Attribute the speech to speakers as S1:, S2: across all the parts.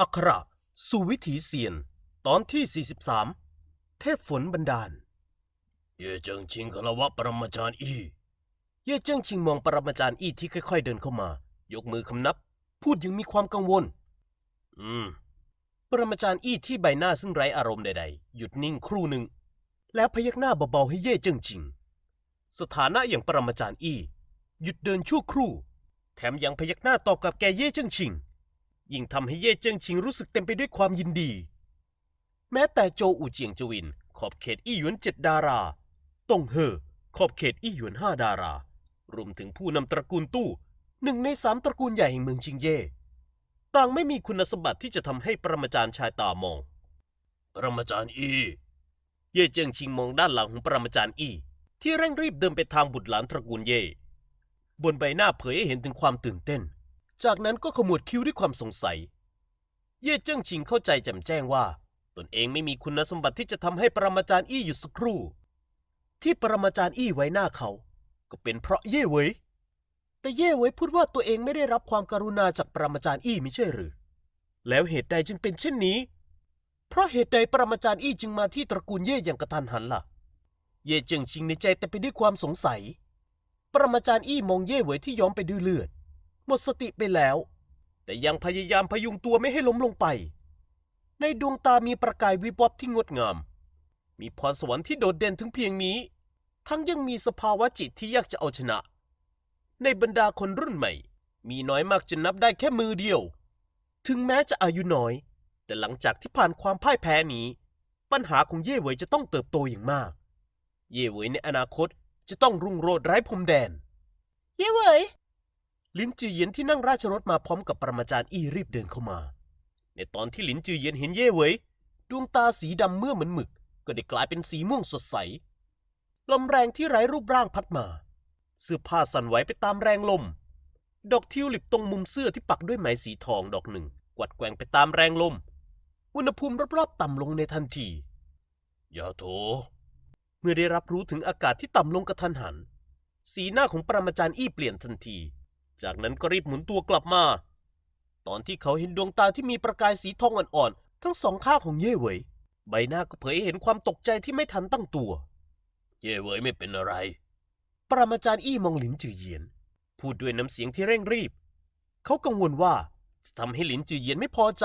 S1: อัคระสู่วิถีเซียน ตอนที่ 43 เทพฝนบันดาล เย่เจิงชิงคารวะปรมาจารย์อีเย่เจิงชิงมองปรมาจารย์อีที่ค่อย ๆ เดินเข้ามา ยกมือคำนับ พูดอยังมีความกังวล อืม ปรมาจารย์อี้ที่ใบหน้าซึ่งไร้อารมณ์ใดๆ หยุดนิ่งครู่หนึ่ง แล้วพยักหน้าเบาๆให้เย่เจิงชิง สถานะอย่างปรมาจารย์อี้หยุดเดินชั่วครู่ แถมยังพยักหน้าตอบกับแกเย่เจิงชิง ยิ่งทำให้เย่เจิงชิงรู้สึกเต็มไปด้วยความยินดี แม้แต่โจอูเจียงจวิน ขอบเขตอี้หยวนเจ็ดดาราตงเฮอขอบเขตอี้หยวนห้าดารารวมถึงผู้นำตระกูลตู้หนึ่งในสามตระกูลใหญ่แห่งเมืองชิงเย่ต่างไม่มีคุณสมบัติที่จะทำให้ปรมาจารย์ชายตามอง ปรมาจารย์อีเย่เจิงชิงมองด้านหลังของปรมาจารย์อีที่เร่งรีบเดินไปทางบุตรหลานตระกูลเย่บนใบหน้าเผยให้เห็นถึงความตื่นเต้น จากนั้นก็ขมวดคิ้วด้วยความสงสัย เย่เจิ้งชิงเข้าใจแจ่มแจ้งว่า ตนเองไม่มีคุณสมบัติที่จะทำให้ปรมาจารย์อี้หยุดสักครู่ ที่ปรมาจารย์อี้ไว้หน้าเขา ก็เป็นเพราะเย่เวยแต่เย่เวยพูดว่าตัวเองไม่ได้รับความการุณาจากปรมาจารย์อี้ไม่ใช่หรือ แล้วเหตุใดจึงเป็นเช่นนี้ เพราะเหตุใดปรมาจารย์อี้จึงมาที่ตระกูลเย่อย่างกระทันหันล่ะ เย่เจิ้งชิงในใจแต่ไปด้วยความสงสัย ปรมาจารย์อี้มองเย่เวยที่ย้อมไปด้วยเลือด หมดสติไปแล้ว แต่ยังพยายามพยุงตัวไม่ให้ล้มลงไป ในดวงตามีประกายวิบวับที่งดงาม มีพรสวรรค์ที่โดดเด่นถึงเพียงนี้ ทั้งยังมีสภาวะจิตที่ยากจะเอาชนะ ในบรรดาคนรุ่นใหม่ มีน้อยมากจนนับได้แค่มือเดียว ถึงแม้จะอายุน้อย แต่หลังจากที่ผ่านความพ่ายแพ้นี้ ปัญหาของเย่เหวยจะต้องเติบโตอย่างมาก เย่เหวยในอนาคตจะต้องรุ่งโรจน์ไร้พรมแดน เย่เหวย ลินจือเยียนที่นั่งราชรถมาพร้อมกับปรมาจารย์อี้รีบเดินเข้ามา ในตอนที่ลินจือเยียนเห็นเย่เวยดวงตาสีดำเมื่อเหมือนหมึก ก็ได้กลายเป็นสีม่วงสดใส ลมแรงที่ไร้รูปร่างพัดมา เสื้อผ้าสั่นไหวไปตามแรงลม ดอกทิวลิปตรงมุมเสื้อที่ปักด้วยไหมสีทองดอกหนึ่ง กวัดแกว่งไปตามแรงลม อุณหภูมิรอบๆต่ำลงในทันทียาโถ เมื่อได้รับรู้ถึงอากาศที่ต่ำลงกระทันหัน สีหน้าของปรมาจารย์อี้เปลี่ยนทันที จากนั้นก็รีบหมุนตัวกลับมา ตอนที่เขาเห็นดวงตาที่มีประกายสีทองอ่อนๆ ทั้งสองข้างของเย่เหวย ใบหน้าก็เผยให้เห็นความตกใจที่ไม่ทันตั้งตัว เย่เหวยไม่เป็นอะไร ปรมาจารย์อี้มองหลินจือเยียน พูดด้วยน้ำเสียงที่เร่งรีบ เขากังวลว่าจะทำให้หลินจือเยียนไม่พอใจ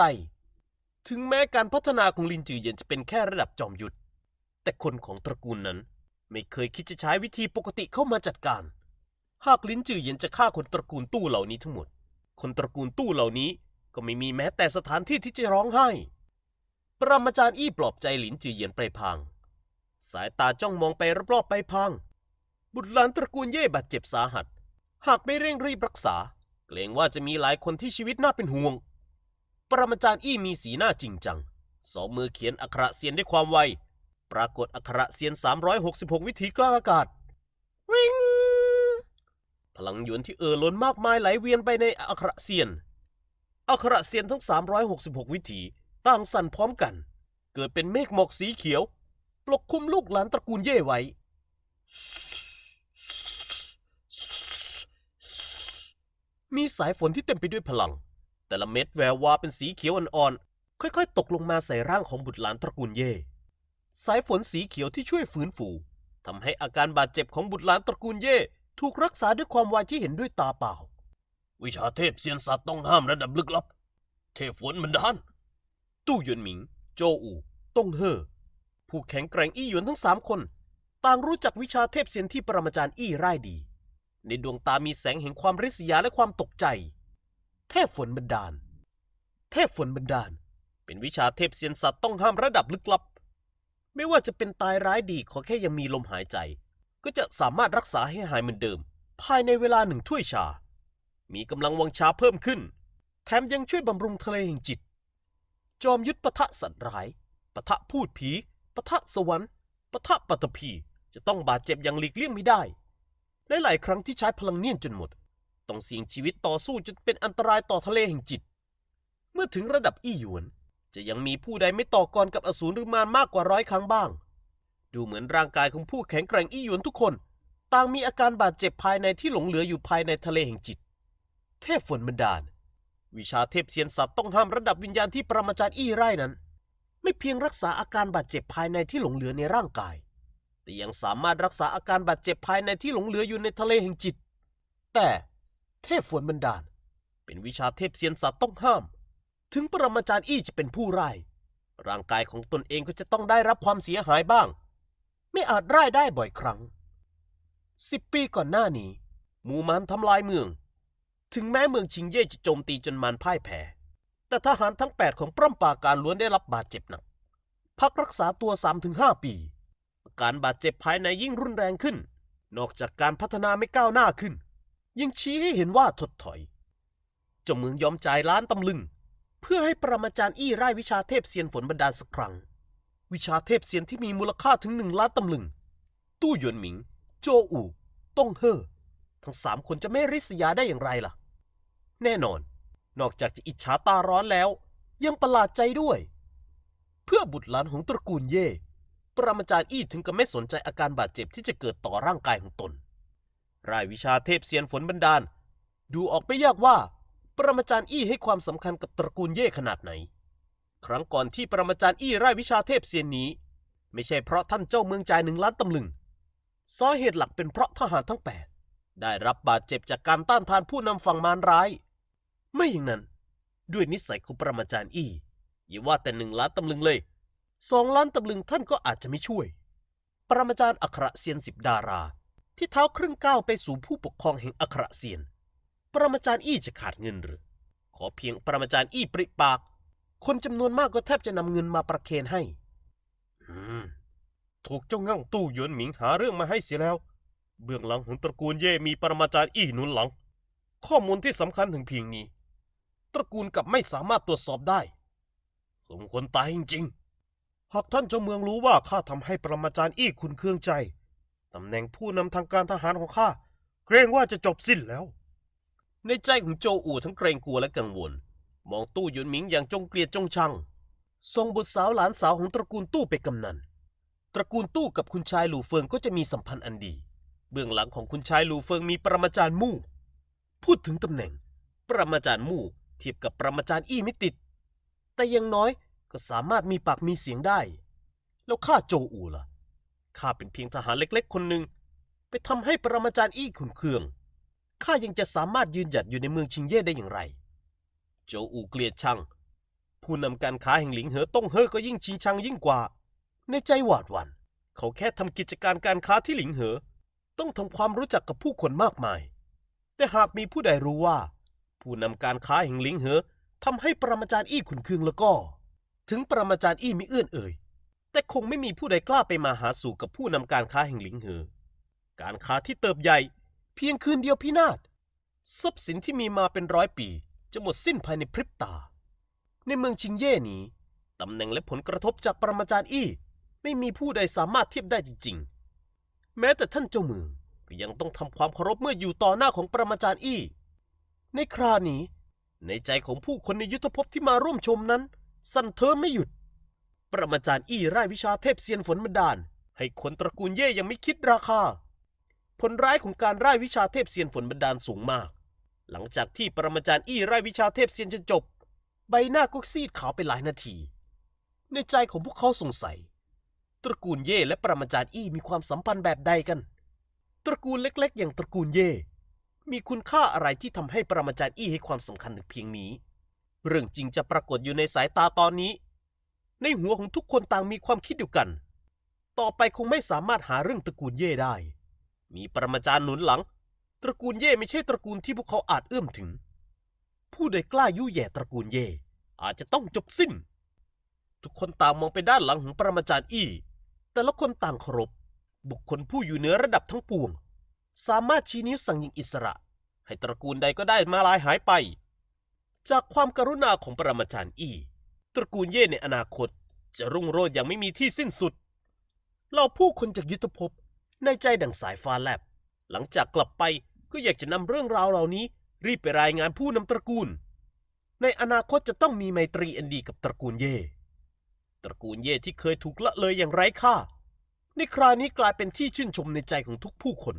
S1: ถึงแม้การพัฒนาของหลินจือเยียนจะเป็นแค่ระดับจอมยุทธแต่คนของตระกูลนั้นไม่เคยคิดจะใช้วิธีปกติเข้ามาจัดการ หากลิ้นจือเย็นจะฆ่าคนตระกูลตู้เหล่านี้ทั้งหมด คนตระกูลตู้เหล่านี้ก็ไม่มีแม้แต่สถานที่ที่จะร้องไห้ ปรมาจารย์อี้ปลอบใจหลินจือเย็นไปพางสายตาจ้องมองไปรอบๆไปพางบุตรหลานตระกูลเย่บาดเจ็บสาหัส หากไม่เร่งรีบรักษา เกรงว่าจะมีหลายคนที่ชีวิตน่าเป็นห่วง ปรมาจารย์อี้มีสีหน้าจริงจัง สองมือเขียนอักขระเสียนด้วยความไว ปรากฏอักขระเสียน 366 วิถีกลางอากาศวิง ลังหยวนที่เอ่อล้นมากมายไหลเวียนไปในอักขระเซียน อักขระเซียนทั้ง 366 วิถีต่างสั่นพร้อมกัน เกิดเป็นเมฆหมอกสีเขียว ปกคลุมลูกหลานตระกูลเย่ไว้ มีสายฝนที่เต็มไปด้วยพลัง แต่ละเม็ดแวววาเป็นสีเขียวอ่อนๆ ค่อยๆ ตกลงมาใส่ร่างของบุตรหลานตระกูลเย่สายฝนสีเขียวที่ช่วยฟื้นฟูทำให้อาการบาดเจ็บของบุตรหลานตระกูลเย่ ถูกรักษาด้วยความไวที่เห็นด้วยตาเปล่า วิชาเทพเซียนสัตว์ต้องห้ามระดับลึกลับ เทพฝนบันดาลตู้หยวนหมิง โจอู่ต้งเฮ่อผู้แข็งแกร่งอี้หยวนทั้งสามคน ต่างรู้จักวิชาเทพเซียนที่ปรมาจารย์อี้ร่ายดี ในดวงตามีแสงแห่งความริษยาและความตกใจ เทพฝนบันดาล เทพฝนบันดาล เป็นวิชาเทพเซียนสัตว์ต้องห้ามระดับลึกลับ ไม่ว่าจะเป็นตายร้ายดีขอแค่ยังมีลมหายใจ ก็จะสามารถรักษาให้หายเหมือนเดิม ภายในเวลาหนึ่งถ้วยชา มีกำลังวังชาเพิ่มขึ้น แถมยังช่วยบำรุงทะเลแห่งจิต จอมยุทธปะทะสัตว์ร้ายปะทะพูดผีปะทะสวรรค์ปะทะปัตตภีจะต้องบาดเจ็บอย่างหลีกเลี่ยงไม่ได้หลายๆครั้งที่ใช้พลังเนียนจนหมด ต้องเสี่ยงชีวิตต่อสู้จนเป็นอันตรายต่อทะเลแห่งจิต เมื่อถึงระดับอี้หยวน จะยังมีผู้ใดไม่ต่อกรกับอสูรหรือมารมากกว่าร้อยครั้งบ้าง ดูเหมือนร่างกายของผู้แข็งแกร่งอี้หยวนทุกคน ต่างมีอาการบาดเจ็บภายในที่หลงเหลืออยู่ภายในทะเลแห่งจิต เทพฝนบันดาล วิชาเทพเซียนสัตว์ต้องห้ามระดับวิญญาณที่ปรมาจารย์อี้ไร่นั้น ไม่เพียงรักษาอาการบาดเจ็บภายในที่หลงเหลือในร่างกาย แต่ยังสามารถรักษาอาการบาดเจ็บภายในที่หลงเหลืออยู่ในทะเลแห่งจิต แต่เทพฝนบันดาล เป็นวิชาเทพเซียนสัตว์ต้องห้าม ถึงปรมาจารย์อี้จะเป็นผู้ไร้ร่างกายของตนเองก็จะต้องได้รับความเสียหายบ้าง ไม่อาจไร้ได้บ่อยครั้งสิบปีก่อนหน้านี้ หมู่มารทำลายเมือง ถึงแม้เมืองชิงเย่จะโจมตีจนมารพ่ายแพ้แต่ทหารทั้ง 8 ของปล้ำปราการล้วนได้รับบาดเจ็บหนัก พักรักษาตัว 3-5 ปี อาการบาดเจ็บภายในยิ่งรุนแรงขึ้น นอกจากการพัฒนาไม่ก้าวหน้าขึ้น ยังชี้ให้เห็นว่าถดถอยเจ้าเมืองยอมจ่ายล้านตำลึง เพื่อให้ปรมาจารย์อี้ไร้วิชาเทพเซียนฝนบันดาลสักครั้ง วิชาเทพเซียนที่มีมูลค่าถึงหนึ่งล้านตำลึง ตู้หยวนหมิง โจอู่ ต้องเฮ่อ ทั้งสามคนจะไม่ริษยาได้อย่างไรล่ะ แน่นอน นอกจากจะอิจฉาตาร้อนแล้ว ยังประหลาดใจด้วย เพื่อบุตรหลานของตระกูลเย่ ปรมาจารย์อี้ถึงกับไม่สนใจอาการบาดเจ็บที่จะเกิดต่อร่างกายของตน รายวิชาเทพเซียนฝนบันดาล ดูออกไม่ยากว่า ปรมาจารย์อี้ให้ความสำคัญกับตระกูลเย่ขนาดไหน ครั้งก่อนที่ปรมาจารย์อี้ไร้วิชาเทพเซียนนี้ ไม่ใช่เพราะท่านเจ้าเมืองจ่ายหนึ่งล้านตำลึงสาเหตุหลักเป็นเพราะทหารทั้งแปดได้รับบาดเจ็บจากการต้านทานผู้นำฝั่งมารร้าย ไม่อย่างนั้น ด้วยนิสัยของปรมาจารย์อี้อย่าว่าแต่หนึ่งล้านตำลึงเลยสองล้านตำลึงท่านก็อาจจะไม่ช่วย ปรมาจารย์อัครเซียนสิบดารา ที่เท้าครึ่งก้าวไปสู่ผู้ปกครองแห่งอัครเซียน ปรมาจารย์อี้จะขาดเงินหรือ ขอเพียงปรมาจารย์อี้ปริปาก คนจำนวนมากก็แทบจะนำเงินมาประเคนให้ อืม ถูกเจ้างั่งตู้หยวนหมิงหาเรื่องมาให้เสียแล้ว เบื้องหลังของตระกูลเย่มีปรมาจารย์อี้หนุนหลัง ข้อมูลที่สำคัญถึงเพียงนี้ ตระกูลกลับไม่สามารถตรวจสอบได้ สมควรตายจริงๆ หากท่านเจ้าเมืองรู้ว่าข้าทำให้ปรมาจารย์อี้คุณเครื่องใจตำแหน่งผู้นำทางการทหารของข้าเกรงว่าจะจบสิ้นแล้ว ในใจของโจอู่ทั้งเกรงกลัวและกังวล มองตู้หยวนหมิงอย่างจงเกลียดจงชังส่งบุตรสาวหลานสาวของตระกูลตู้ไปกำนัน ตระกูลตู้กับคุณชายหลู่เฟิงก็จะมีสัมพันธ์อันดี เบื้องหลังของคุณชายหลู่เฟิงมีปรมาจารย์มู่ พูดถึงตำแหน่ง ปรมาจารย์มู่เทียบกับปรมาจารย์อี้ไม่ติด แต่ยังน้อยก็สามารถมีปากมีเสียงได้ แล้วข้าโจอูล่ะ ข้าเป็นเพียงทหารเล็กๆ คนหนึ่งไปทำให้ปรมาจารย์อี้ขุนเคือง ข้ายังจะสามารถยืนหยัดอยู่ในเมืองชิงเย่ได้อย่างไร โจอูเกลียดชัง ผู้นำการค้าแห่งหลิงเหอต้งเฮอก็ยิ่งชิงชังยิ่งกว่า ในใจหวาดหวัน่นเขาแค่ทำกิจการการค้าที่หลิงเหอ ต้องทำความรู้จักกับผู้คนมากมาย แต่หากมีผู้ใดรู้ว่า ผู้นำการค้าแห่งหลิงเหอทำให้ปรมาจารย์อี้ขุนเคืองแล้วก็ ถึงปรมาจารย์อี้ม่เอื้อนเอ่ยแต่คงไม่มีผู้ใดกล้าไปมาหาสู่กับผู้นำการค้าแห่งหลิงเหอ การค้าที่เติบใหญ่ เพียงคืนเดียวพินาศทรัพย์สินที่มีมาเป็นร้อยปี จะหมดสิ้นภายในพริบตา ในเมืองชิงเย่นี้ตำแหน่งและผลกระทบจากปรมาจารย์อี้ ไม่มีผู้ใดสามารถเทียบได้จริงๆ แม้แต่ท่านเจ้าเมืองก็ยังต้องทำความเคารพเมื่ออยู่ต่อหน้าของปรมาจารย์อี้ ในครานี้ ในใจของผู้คนในยุทธภพที่มาร่วมชมนั้น สั่นเทิมไม่หยุด ปรมาจารย์อี้ไร้วิชาเทพเซียนฝนบันดาล ให้คนตระกูลเย่ยังไม่คิดราคา ผลร้ายของการไร้วิชาเทพเซียนฝนบันดาลสูงมาก หลังจากที่ปรมาจารย์อี้ไร้วิชาเทพเซียนจนจบ ใบหน้าก็ซีดขาวไปหลายนาที ในใจของพวกเขาสงสัย ตระกูลเย่และปรมาจารย์อี้มีความสัมพันธ์แบบใดกัน ตระกูลเล็ก ๆ อย่างตระกูลเย่มีคุณค่าอะไรที่ทำให้ปรมาจารย์อี้ให้ความสำคัญถึงเพียงนี้ เรื่องจริงจะปรากฏอยู่ในสายตาตอนนี้ ในหัวของทุกคนต่างมีความคิดเดียวกัน ต่อไปคงไม่สามารถหาเรื่องตระกูลเย่ได้ มีปรมาจารย์หนุนหลัง ตระกูลเย่ไม่ใช่ตระกูลที่พวกเขาอาจเอื้อมถึง ผู้ใดกล้ายุ่ยแย่ตระกูลเย่อาจจะต้องจบสิ้น ทุกคนต่างมองไปด้านหลังของปรมาจารย์อี้ แต่ละคนต่างเคารพบุคคลผู้อยู่เหนือระดับทั้งปวง สามารถชี้นิ้วสั่งยิงอิสระ ให้ตระกูลใดก็ได้มาลายหายไป จากความกรุณาของปรมาจารย์อี้ ตระกูลเย่ในอนาคตจะรุ่งโรจน์อย่างไม่มีที่สิ้นสุดเราผู้คนจากยุทธภพในใจดังสายฟ้าแลบ หลังจากกลับไป ก็อยากจะนำเรื่องราวเหล่านี้ รีบไปรายงานผู้นำตระกูล ในอนาคตจะต้องมีไมตรีอันดีกับตระกูลเย่ ตระกูลเย่ที่เคยถูกละเลยอย่างไร้ค่าในคราวนี้กลายเป็นที่ชื่นชมในใจของทุกผู้คน